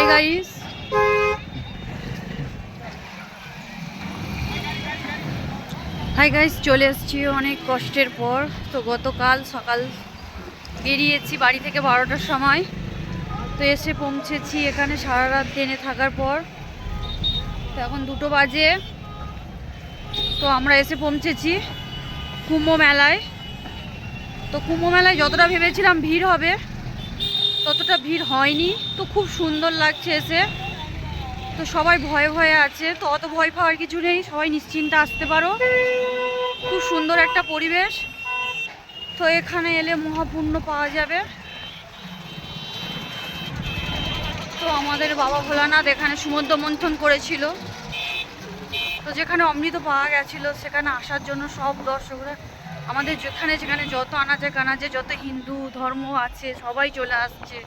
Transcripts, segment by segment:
Hi guys hi guys চলে এসেছি অনেক কষ্টের পর। তো গতকাল সকাল বেরিয়েছি বাড়ি থেকে বারোটার সময়। তো এসে পৌঁছেছি এখানে সারা রাত ট্রেনে থাকার পর। তো এখন দুটো বাজে। তো আমরা এসে পৌঁছেছি কুম্ভ মেলায়। তো কুম্ভ মেলায় যতটা ভেবেছিলাম ভিড় হবে ততটা ভিড় হয়নি। তো খুব সুন্দর লাগছে এসে। তো সবাই ভয়ে ভয়ে আছে। তো অত ভয় পাওয়ার কিছু নেই। সবাই নিশ্চিন্তে আসতে পারো। খুব সুন্দর একটা পরিবেশ। তো এখানে এলে মহাপূর্ণ পাওয়া যাবে। তো আমাদের বাবা ভোলানাথ এখানে সমুদ্র মন্থন করেছিল। তো যেখানে অমৃত পাওয়া গেছিল, সেখানে আসার জন্য সব দর্শকরা আমাদের যেখানে যেখানে যত আনাচে কানাচে যত হিন্দু ধর্ম আছে, সবাই চলে আসছে।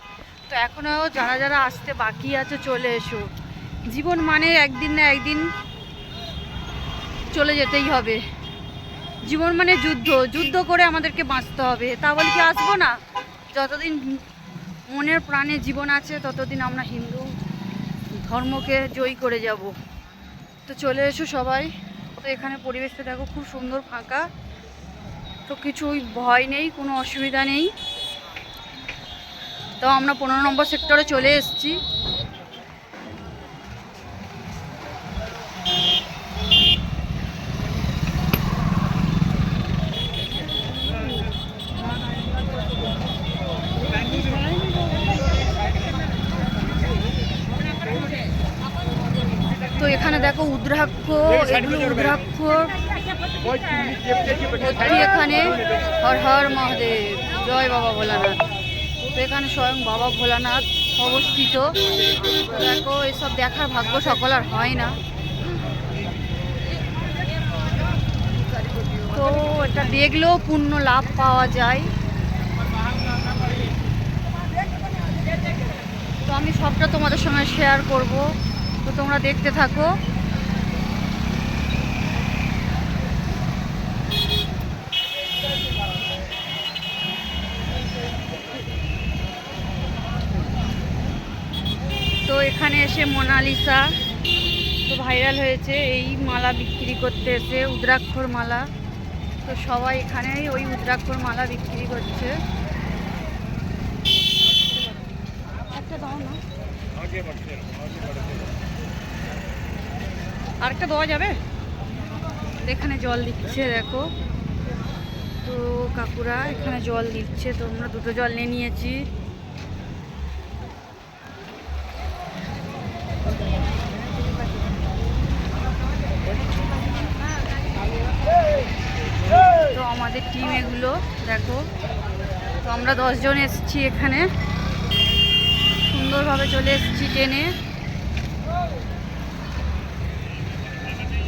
তো এখনও যারা যারা আসতে বাকি আছে চলে এসো। জীবন মানে একদিন না একদিন চলে যেতেই হবে। জীবন মানে যুদ্ধ। যুদ্ধ করে আমাদেরকে বাঁচতে হবে। তা বলে কি আসব না? যতদিন মনের প্রাণে জীবন আছে, ততদিন আমরা হিন্দু ধর্মকে জয়ী করে যাব। তো চলে এসো সবাই। তো এখানে পরিবেশটা দেখো খুব সুন্দর ফাঁকা। তো কিছুই ভয় নেই, কোনো অসুবিধা নেই। তো আমরা পনেরো নম্বর সেক্টরে চলে এসেছি। তো এখানে দেখো, উদ্রাক্ষ উদ্রাক্ষ। ভর্তি এখানে হর হর মহাদেব। জয় বাবা ভোলানাথ। এখানে স্বয়ং বাবা ভোলানাথ অবস্থিত। দেখো, এসব দেখার ভাগ্য সকল আর হয় না। তো এটা দেখলেও পূর্ণ লাভ পাওয়া যায়। তো আমি সবটা তোমাদের সঙ্গে শেয়ার করব। তো তোমরা দেখতে থাকো তো এখানে এসে মোনালিসা। তো ভাইরাল হয়েছে, এই মালা বিক্রি করতে এসে, উদ্রাক্ষর মালা। তো সবাই এখানেই ওই উদ্রাক্ষর মালা বিক্রি করছে। একটা আরেকটা দেওয়া যাবে? এখানে জল দিচ্ছে, দেখো। তো কাকুরা এখানে জল দিচ্ছে, তো আমরা দুটো জল নিয়ে নিয়েছি। আমাদের টিম এগুলো, দেখো। তো আমরা দশজন এসেছি এখানে। সুন্দরভাবে চলে এসেছি ট্রেনে।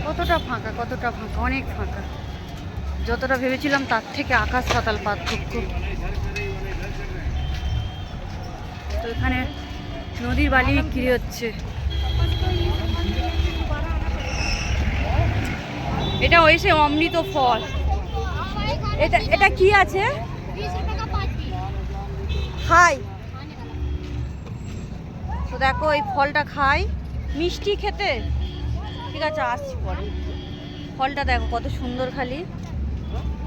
কতটা ফাঁকা কতটা ফাঁকা, অনেক ফাঁকা। যতটা ভেবেছিলাম তার থেকে আকাশ পাতাল পার্থক্য। তো এখানে নদীর বালি বিক্রি হচ্ছে। এটা হয়েছে অমৃত ফল। এটা এটা কি আছে? খাই। তো দেখো এই ফলটা খাই। মিষ্টি খেতে? ঠিক আছে আসছি পরে। ফলটা দেখো কত সুন্দর খালি।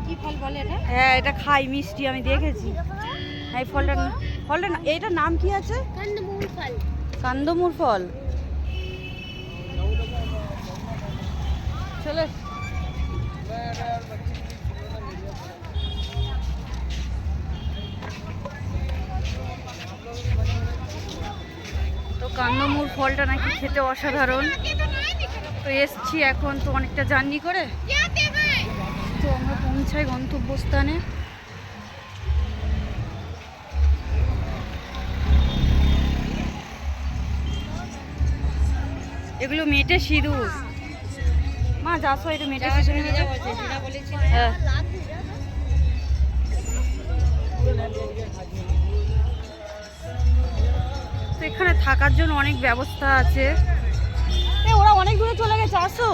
কি ফল বলে এটা? হ্যাঁ এটা খাই মিষ্টি আমি দেখেছি। হ্যাঁ এই ফলটা ফলটা না- এইটার নাম কি আছে? কান্দমুর ফল। চলে। তো ফলটা নাকি খেতে অসাধারণ। তো এসছি এখন তো অনেকটা জার্নি করে। তো আমরা পৌঁছাই গন্তব্যস্থানে। এগুলো মেটে সিঁদুর। মা, যাস এটা মেটে সিঁদুর। থাকার জন্য অনেক ব্যবস্থা আছে। ওরা অনেক দূরে চলে গেছে আসো।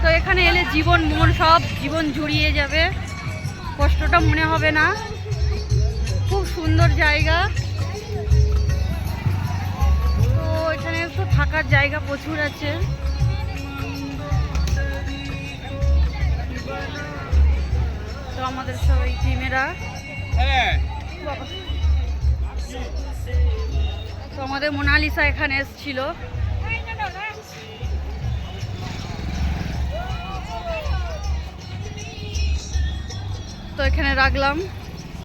তো এখানে এলে জীবন মন সব জীবন জুড়িয়ে যাবে। কষ্টটা মনে হবে না। খুব সুন্দর জায়গা। তো এখানে তো থাকার জায়গা প্রচুর আছে। তো আমাদের সবাই টিমেরা। হ্যাঁ। তো আমাদের মোনালিসা এখানে এসেছিল। তো এখানে রাখলাম।